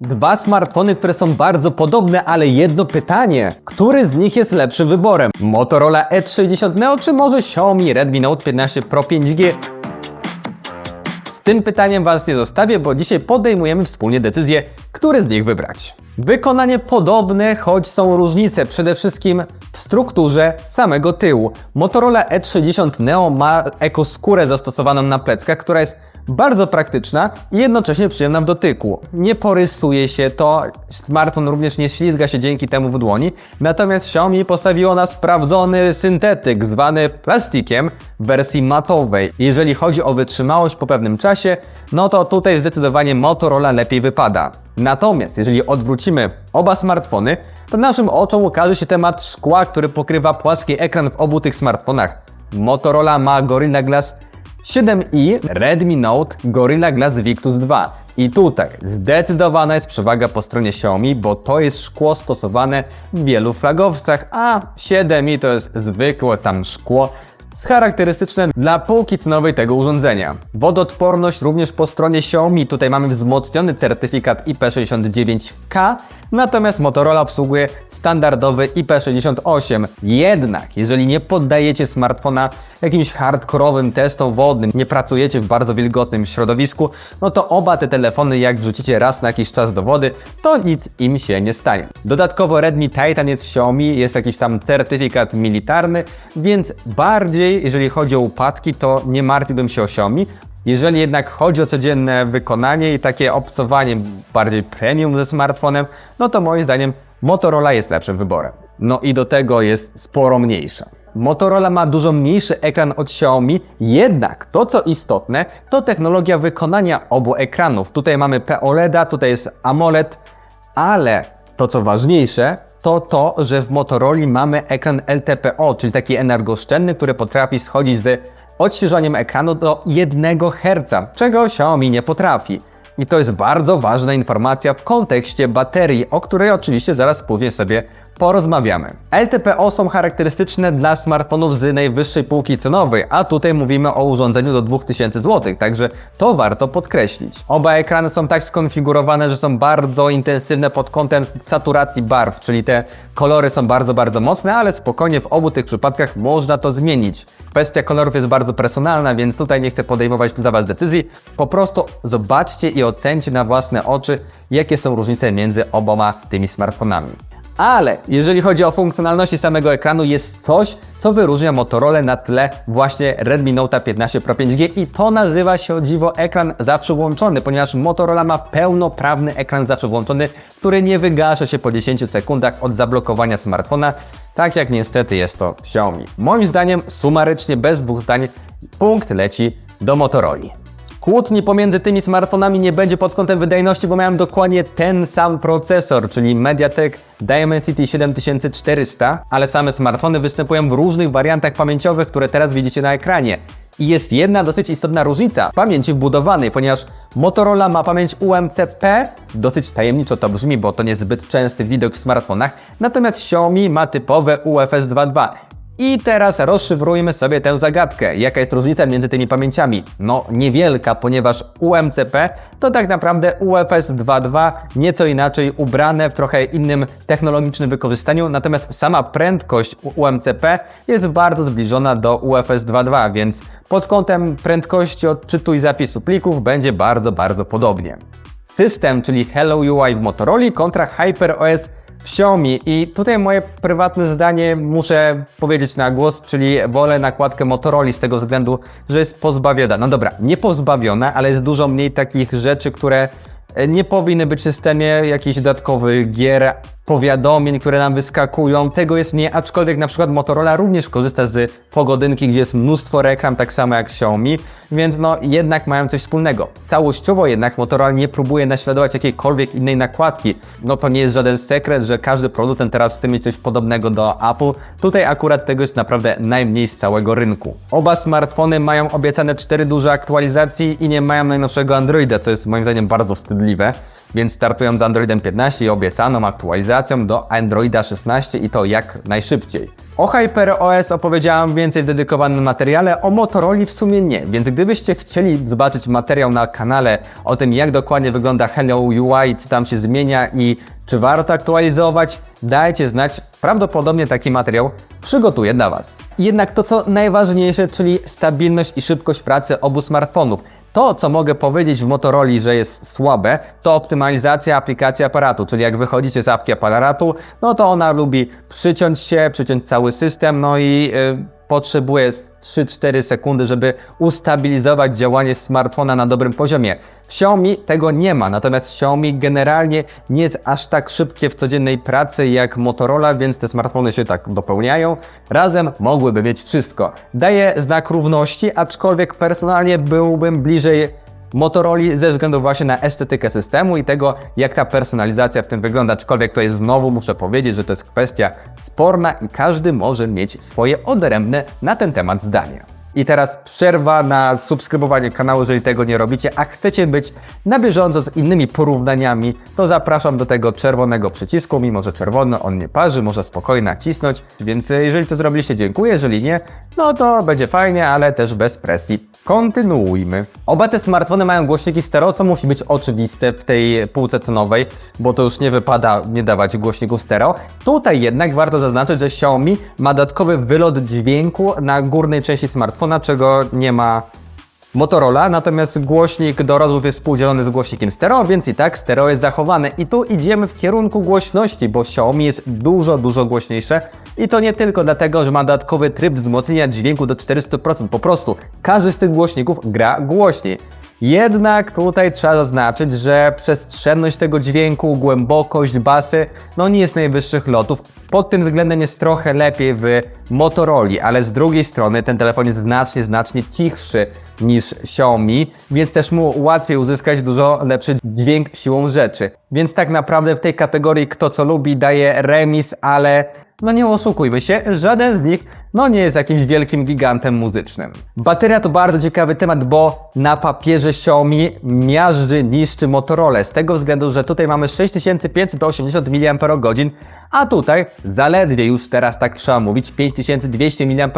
Dwa smartfony, które są bardzo podobne, ale jedno pytanie. Który z nich jest lepszym wyborem? Motorola E30 Neo czy może Xiaomi Redmi Note 15 Pro 5G? Z tym pytaniem Was nie zostawię, bo dzisiaj podejmujemy wspólnie decyzję, który z nich wybrać. Wykonanie podobne, choć są różnice, przede wszystkim w strukturze samego tyłu. Motorola E30 Neo ma ekoskórę zastosowaną na pleckach, która jest bardzo praktyczna i jednocześnie przyjemna w dotyku. Nie porysuje się to, smartfon również nie ślizga się dzięki temu w dłoni, natomiast Xiaomi postawiło na sprawdzony syntetyk zwany plastikiem w wersji matowej. Jeżeli chodzi o wytrzymałość po pewnym czasie, no to tutaj zdecydowanie Motorola lepiej wypada. Natomiast jeżeli odwrócimy oba smartfony, to naszym oczom ukaże się temat szkła, który pokrywa płaski ekran w obu tych smartfonach. Motorola ma Gorilla Glass 7i, Redmi Note, Gorilla Glass Victus 2. I tutaj zdecydowana jest przewaga po stronie Xiaomi, bo to jest szkło stosowane w wielu flagowcach, a 7i to jest zwykłe tam szkło, charakterystyczne dla półki cenowej tego urządzenia. Wodoodporność również po stronie Xiaomi, tutaj mamy wzmocniony certyfikat IP69K, natomiast Motorola obsługuje standardowy IP68. Jednak, jeżeli nie poddajecie smartfona jakimś hardkorowym testom wodnym, nie pracujecie w bardzo wilgotnym środowisku, no to oba te telefony, jak wrzucicie raz na jakiś czas do wody, to nic im się nie stanie. Dodatkowo Redmi Titan jest Xiaomi, jest jakiś tam certyfikat militarny, więc bardziej, jeżeli chodzi o upadki, to nie martwiłbym się o Xiaomi. Jeżeli jednak chodzi o codzienne wykonanie i takie obcowanie bardziej premium ze smartfonem, no to moim zdaniem Motorola jest lepszym wyborem. No i do tego jest sporo mniejsza. Motorola ma dużo mniejszy ekran od Xiaomi, jednak to co istotne, to technologia wykonania obu ekranów. Tutaj mamy POLEDa, tutaj jest AMOLED, ale to co ważniejsze, to to, że w Motorola mamy ekran LTPO, czyli taki energooszczędny, który potrafi schodzić z odświeżaniem ekranu do 1 Hz, czego Xiaomi nie potrafi. I to jest bardzo ważna informacja w kontekście baterii, o której oczywiście zaraz później sobie porozmawiamy. LTPO są charakterystyczne dla smartfonów z najwyższej półki cenowej, a tutaj mówimy o urządzeniu do 2000 zł, także to warto podkreślić. Oba ekrany są tak skonfigurowane, że są bardzo intensywne pod kątem saturacji barw, czyli te kolory są bardzo, bardzo mocne, ale spokojnie w obu tych przypadkach można to zmienić. Kwestia kolorów jest bardzo personalna, więc tutaj nie chcę podejmować za Was decyzji. Po prostu zobaczcie i ocencie na własne oczy, jakie są różnice między oboma tymi smartfonami. Ale jeżeli chodzi o funkcjonalności samego ekranu, jest coś, co wyróżnia Motorola na tle właśnie Redmi Note 15 Pro 5G i to nazywa się dziwo ekran zawsze włączony, ponieważ Motorola ma pełnoprawny ekran zawsze włączony, który nie wygasza się po 10 sekundach od zablokowania smartfona, tak jak niestety jest to Xiaomi. Moim zdaniem, sumarycznie, bez dwóch zdań, punkt leci do Motorola. Kłótni pomiędzy tymi smartfonami nie będzie pod kątem wydajności, bo miałem dokładnie ten sam procesor, czyli MediaTek Dimensity 7400, ale same smartfony występują w różnych wariantach pamięciowych, które teraz widzicie na ekranie. I jest jedna dosyć istotna różnica pamięci wbudowanej, ponieważ Motorola ma pamięć UMCP, dosyć tajemniczo to brzmi, bo to niezbyt częsty widok w smartfonach, natomiast Xiaomi ma typowe UFS 2.2. I teraz rozszyfrujmy sobie tę zagadkę. Jaka jest różnica między tymi pamięciami? No niewielka, ponieważ UMCP to tak naprawdę UFS 2.2, nieco inaczej ubrane w trochę innym technologicznym wykorzystaniu, natomiast sama prędkość UMCP jest bardzo zbliżona do UFS 2.2, więc pod kątem prędkości odczytu i zapisu plików będzie bardzo, bardzo podobnie. System, czyli Hello UI w Motorola kontra HyperOS Xiaomi i tutaj moje prywatne zdanie muszę powiedzieć na głos, czyli wolę nakładkę Motorola z tego względu, że jest pozbawiona. No dobra, nie pozbawiona, ale jest dużo mniej takich rzeczy, które e, nie powinny być w systemie jakichś dodatkowych gier, powiadomień, które nam wyskakują. Tego jest mniej, aczkolwiek na przykład Motorola również korzysta z pogodynki, gdzie jest mnóstwo reklam, tak samo jak Xiaomi, więc no jednak mają coś wspólnego. Całościowo jednak Motorola nie próbuje naśladować jakiejkolwiek innej nakładki. No to nie jest żaden sekret, że każdy producent teraz chce mieć coś podobnego do Apple. Tutaj akurat tego jest naprawdę najmniej z całego rynku. Oba smartfony mają obiecane 4 duże aktualizacji i nie mają najnowszego Androida, co jest moim zdaniem bardzo wstydliwe więc startują z Androidem 15 i obiecaną aktualizacją do Androida 16 i to jak najszybciej. O HyperOS opowiedziałam więcej w dedykowanym materiale, o Motorola w sumie nie, więc gdybyście chcieli zobaczyć materiał na kanale o tym, jak dokładnie wygląda Hello UI, co tam się zmienia i czy warto aktualizować, dajcie znać. Prawdopodobnie taki materiał przygotuję dla Was. Jednak to, co najważniejsze, czyli stabilność i szybkość pracy obu smartfonów. To, co mogę powiedzieć w Motorola, że jest słabe, to optymalizacja aplikacji aparatu, czyli jak wychodzicie z apki aparatu, no to ona lubi przyciąć się, przyciąć cały system, no i yy, potrzebuje 3-4 sekundy, żeby ustabilizować działanie smartfona na dobrym poziomie. W Xiaomi tego nie ma, natomiast Xiaomi generalnie nie jest aż tak szybkie w codziennej pracy jak Motorola, więc te smartfony się tak dopełniają. Razem mogłyby mieć wszystko. Daje znak równości, aczkolwiek personalnie byłbym bliżej Motorola ze względu właśnie na estetykę systemu i tego, jak ta personalizacja w tym wygląda. Aczkolwiek to jest znowu, muszę powiedzieć, że to jest kwestia sporna i każdy może mieć swoje odrębne na ten temat zdanie. I teraz przerwa na subskrybowanie kanału, jeżeli tego nie robicie, a chcecie być na bieżąco z innymi porównaniami, to zapraszam do tego czerwonego przycisku, mimo że czerwony on nie parzy, może spokojnie nacisnąć, więc jeżeli to zrobiliście, dziękuję, jeżeli nie, no to będzie fajnie, ale też bez presji. Kontynuujmy. Oba te smartfony mają głośniki stereo, co musi być oczywiste w tej półce cenowej, bo to już nie wypada nie dawać głośników stereo. Tutaj jednak warto zaznaczyć, że Xiaomi ma dodatkowy wylot dźwięku na górnej części smartfona, czego nie ma Motorola, natomiast głośnik do rozmów jest współdzielony z głośnikiem stereo, więc i tak stereo jest zachowane. I tu idziemy w kierunku głośności, bo Xiaomi jest dużo, dużo głośniejsze. I to nie tylko dlatego, że ma dodatkowy tryb wzmocnienia dźwięku do 400%. Po prostu każdy z tych głośników gra głośniej. Jednak tutaj trzeba zaznaczyć, że przestrzenność tego dźwięku, głębokość basy, no nie jest najwyższych lotów. Pod tym względem jest trochę lepiej w Motorola, ale z drugiej strony ten telefon jest znacznie, znacznie cichszy niż Xiaomi, więc też mu łatwiej uzyskać dużo lepszy dźwięk siłą rzeczy. Więc tak naprawdę w tej kategorii kto co lubi daje remis, ale no nie oszukujmy się, żaden z nich no nie jest jakimś wielkim gigantem muzycznym. Bateria to bardzo ciekawy temat, bo na papierze Xiaomi miażdży, niszczy Motorola. Z tego względu, że tutaj mamy 6580 mAh, a tutaj zaledwie już teraz tak trzeba mówić 5200 mAh.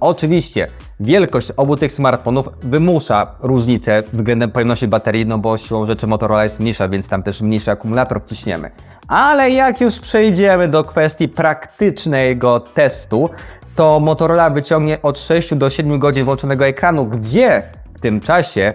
Oczywiście wielkość obu tych smartfonów wymusza różnicę względem pojemności baterii, no bo siłą rzeczy Motorola jest mniejsza, więc tam też mniejszy akumulator wciśniemy. Ale jak już przejdziemy do kwestii praktycznego testu, to Motorola wyciągnie od 6 do 7 godzin włączonego ekranu, gdzie w tym czasie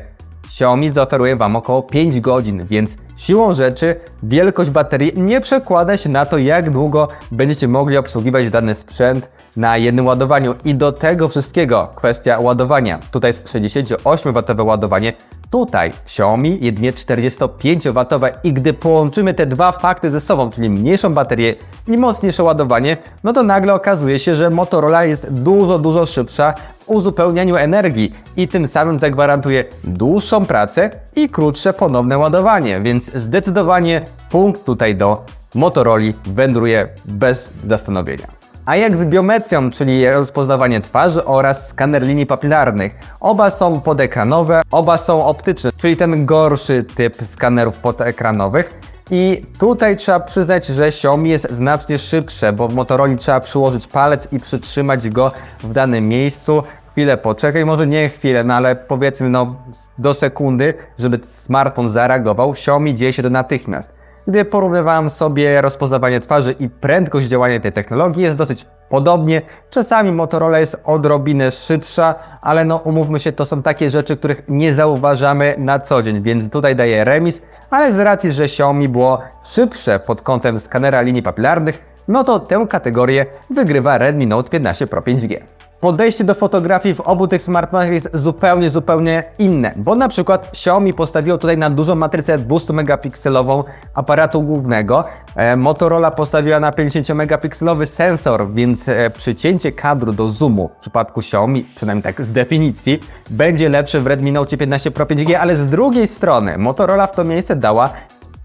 Xiaomi zaoferuje Wam około 5 godzin, więc siłą rzeczy wielkość baterii nie przekłada się na to, jak długo będziecie mogli obsługiwać dany sprzęt na jednym ładowaniu. I do tego wszystkiego kwestia ładowania. Tutaj jest 68W ładowanie, tutaj Xiaomi jedynie 45W i gdy połączymy te dwa fakty ze sobą, czyli mniejszą baterię i mocniejsze ładowanie, no to nagle okazuje się, że Motorola jest dużo, dużo szybsza w uzupełnianiu energii i tym samym zagwarantuje dłuższą pracę i krótsze ponowne ładowanie, więc zdecydowanie punkt tutaj do Motorola wędruje bez zastanowienia. A jak z biometrią, czyli rozpoznawanie twarzy oraz skaner linii papilarnych? Oba są podekranowe, oba są optyczne, czyli ten gorszy typ skanerów podekranowych. I tutaj trzeba przyznać, że Xiaomi jest znacznie szybsze, bo w Motorola trzeba przyłożyć palec i przytrzymać go w danym miejscu. Chwilę poczekaj, może nie chwilę, no ale powiedzmy no do sekundy, żeby smartfon zareagował. Xiaomi dzieje się to natychmiast. Gdy porównywałem sobie rozpoznawanie twarzy i prędkość działania tej technologii jest dosyć podobnie. Czasami Motorola jest odrobinę szybsza, ale no umówmy się, to są takie rzeczy, których nie zauważamy na co dzień, więc tutaj daję remis, ale z racji, że Xiaomi było szybsze pod kątem skanera linii papilarnych, no to tę kategorię wygrywa Redmi Note 15 Pro 5G. Podejście do fotografii w obu tych smartfonach jest zupełnie, zupełnie inne, bo na przykład Xiaomi postawiło tutaj na dużą matrycę 200 megapikselową aparatu głównego, e, Motorola postawiła na 50 megapikselowy sensor, więc e, przycięcie kadru do zoomu w przypadku Xiaomi, przynajmniej tak z definicji, będzie lepsze w Redmi Note 15 Pro 5G, ale z drugiej strony Motorola w to miejsce dała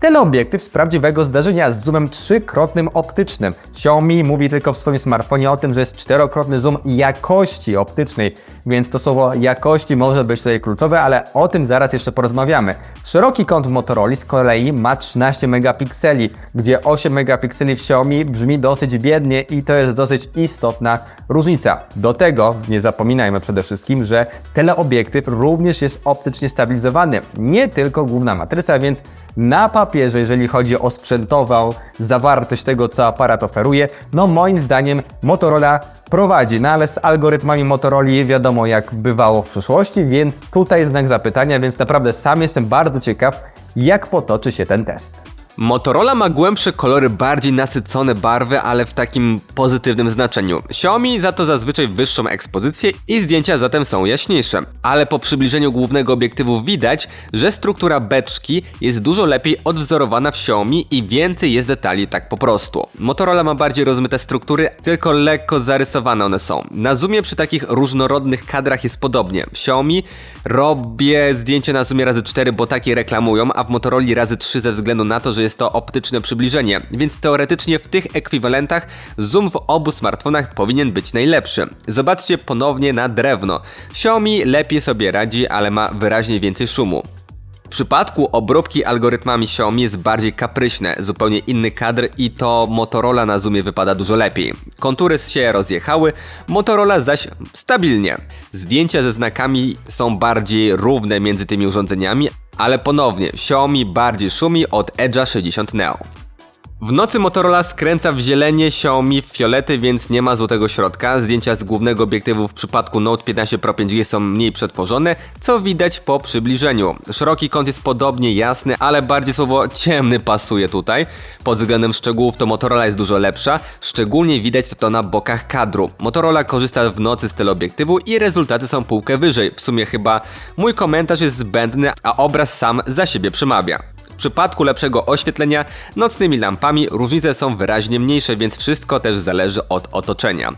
Teleobiektyw z prawdziwego zdarzenia z zoomem trzykrotnym optycznym. Xiaomi mówi tylko w swoim smartfonie o tym, że jest czterokrotny zoom jakości optycznej, więc to słowo jakości może być tutaj kluczowe, ale o tym zaraz jeszcze porozmawiamy. Szeroki kąt w Motorola z kolei ma 13 megapikseli, gdzie 8 megapikseli w Xiaomi brzmi dosyć biednie i to jest dosyć istotna różnica. Do tego nie zapominajmy przede wszystkim, że teleobiektyw również jest optycznie stabilizowany, nie tylko główna matryca, więc na papierze, jeżeli chodzi o sprzętową zawartość tego, co aparat oferuje, no moim zdaniem Motorola prowadzi, no ale z algorytmami Motorola wiadomo jak bywało w przeszłości, więc tutaj znak zapytania, więc naprawdę sam jestem bardzo ciekaw, jak potoczy się ten test. Motorola ma głębsze kolory, bardziej nasycone barwy, ale w takim pozytywnym znaczeniu. Xiaomi za to zazwyczaj wyższą ekspozycję i zdjęcia zatem są jaśniejsze. Ale po przybliżeniu głównego obiektywu widać, że struktura beczki jest dużo lepiej odwzorowana w Xiaomi i więcej jest detali tak po prostu. Motorola ma bardziej rozmyte struktury, tylko lekko zarysowane one są. Na zoomie przy takich różnorodnych kadrach jest podobnie. W Xiaomi robię zdjęcie na zoomie razy 4, bo takie reklamują, a w Motorola razy 3 ze względu na to, że jest to optyczne przybliżenie, więc teoretycznie w tych ekwiwalentach zoom w obu smartfonach powinien być najlepszy. Zobaczcie ponownie na drewno. Xiaomi lepiej sobie radzi, ale ma wyraźnie więcej szumu. Przypadku obróbki algorytmami Xiaomi jest bardziej kapryśne, zupełnie inny kadr i to Motorola na zoomie wypada dużo lepiej. Kontury się rozjechały, Motorola zaś stabilnie. Zdjęcia ze znakami są bardziej równe między tymi urządzeniami, ale ponownie Xiaomi bardziej szumi od Edge'a 60 Neo. W nocy Motorola skręca w zielenie, Xiaomi w fiolety, więc nie ma złotego środka. Zdjęcia z głównego obiektywu w przypadku Note 15 Pro 5G są mniej przetworzone, co widać po przybliżeniu. Szeroki kąt jest podobnie jasny, ale bardziej słowo ciemny pasuje tutaj. Pod względem szczegółów to Motorola jest dużo lepsza, szczególnie widać to na bokach kadru. Motorola korzysta w nocy z teleobiektywu i rezultaty są półkę wyżej. W sumie chyba mój komentarz jest zbędny, a obraz sam za siebie przemawia. W przypadku lepszego oświetlenia nocnymi lampami różnice są wyraźnie mniejsze, więc wszystko też zależy od otoczenia.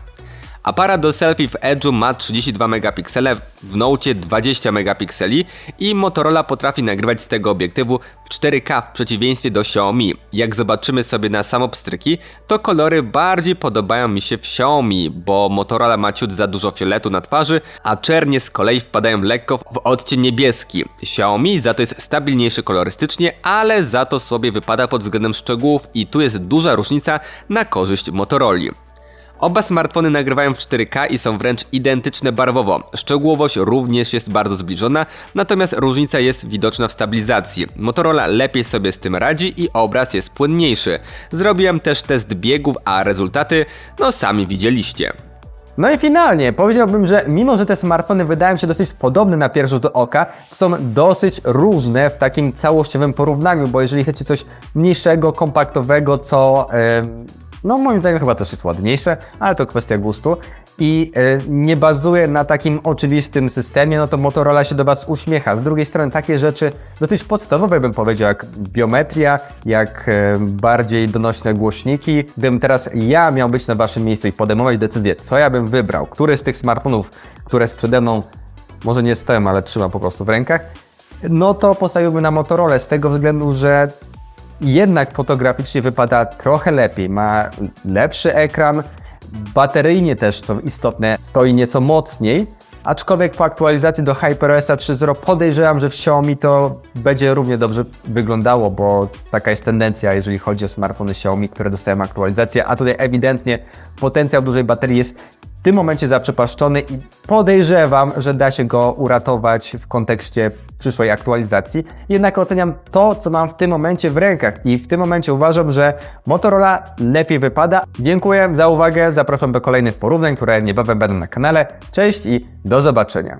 Aparat do selfie w Edge'u ma 32 megapiksele, w Note 20 megapikseli i Motorola potrafi nagrywać z tego obiektywu w 4K w przeciwieństwie do Xiaomi. Jak zobaczymy sobie na samopstryki, to kolory bardziej podobają mi się w Xiaomi, bo Motorola ma ciut za dużo fioletu na twarzy, a czernie z kolei wpadają lekko w odcień niebieski. Xiaomi za to jest stabilniejszy kolorystycznie, ale za to sobie wypada pod względem szczegółów i tu jest duża różnica na korzyść Motorola. Oba smartfony nagrywają w 4K i są wręcz identyczne barwowo. Szczegółowość również jest bardzo zbliżona, natomiast różnica jest widoczna w stabilizacji. Motorola lepiej sobie z tym radzi i obraz jest płynniejszy. Zrobiłem też test biegów, a rezultaty no sami widzieliście. No i finalnie powiedziałbym, że mimo, że te smartfony wydają się dosyć podobne na pierwszy rzut oka, są dosyć różne w takim całościowym porównaniu, bo jeżeli chcecie coś mniejszego, kompaktowego, co e, no moim zdaniem chyba też jest ładniejsze, ale to kwestia gustu i e, nie bazuje na takim oczywistym systemie, no to Motorola się do Was uśmiecha. Z drugiej strony takie rzeczy dosyć podstawowe bym powiedział, jak biometria, jak e, bardziej donośne głośniki. Gdybym teraz ja miał być na Waszym miejscu i podejmować decyzję, co ja bym wybrał, który z tych smartfonów, które przede mną może nie stoją, ale trzymam po prostu w rękach, no to postawiłbym na Motorola z tego względu, że jednak fotograficznie wypada trochę lepiej. Ma lepszy ekran, bateryjnie też, co istotne, stoi nieco mocniej. Aczkolwiek po aktualizacji do HyperOS 3.0 podejrzewam, że w Xiaomi to będzie równie dobrze wyglądało, bo taka jest tendencja, jeżeli chodzi o smartfony Xiaomi, które dostają aktualizację, a tutaj ewidentnie potencjał dużej baterii jest tym momencie zaprzepaszczony i podejrzewam, że da się go uratować w kontekście przyszłej aktualizacji. Jednak oceniam to, co mam w tym momencie w rękach i w tym momencie uważam, że Motorola lepiej wypada. Dziękuję za uwagę, zapraszam do kolejnych porównań, które niebawem będą na kanale. Cześć i do zobaczenia.